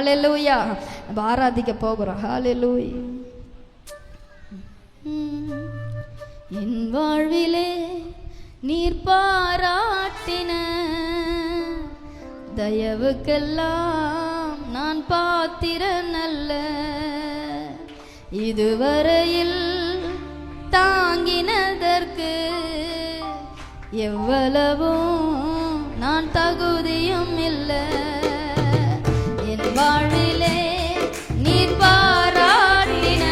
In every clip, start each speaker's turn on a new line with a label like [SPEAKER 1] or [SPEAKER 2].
[SPEAKER 1] Hallelujah நம்ம ஆராதிக்க போகிறோம். ஹலெல்லூய் என் வாழ்விலே நீர் பாராட்டின தயவுக்கெல்லாம் நான் பாத்திரன் அல்ல இதுவரையில் தாங்கினதற்கு எவ்வளவும் நான் தகுதியும் இல்லை. வானிலே நீர் பாராட்டின.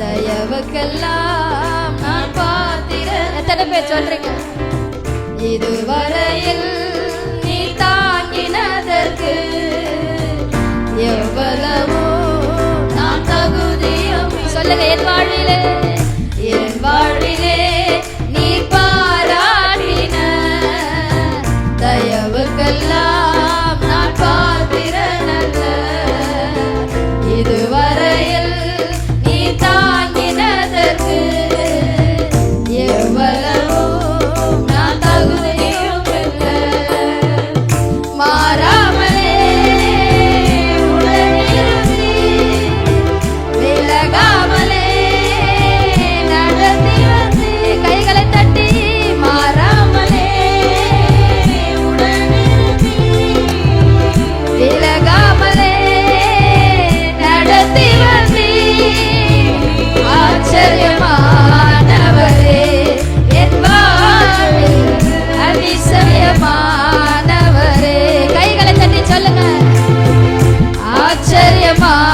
[SPEAKER 1] தயவுக்கெல்லாம் நான் பார்த்திட எத்தனை பேர் சொல்றீங்க? இதுவரையில் நீ தாங்கினதற்கு எவ்வளவோ நான் தகுதியும் சொல்லுங்க என் வாழிலே. demais.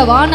[SPEAKER 1] பத்தி வான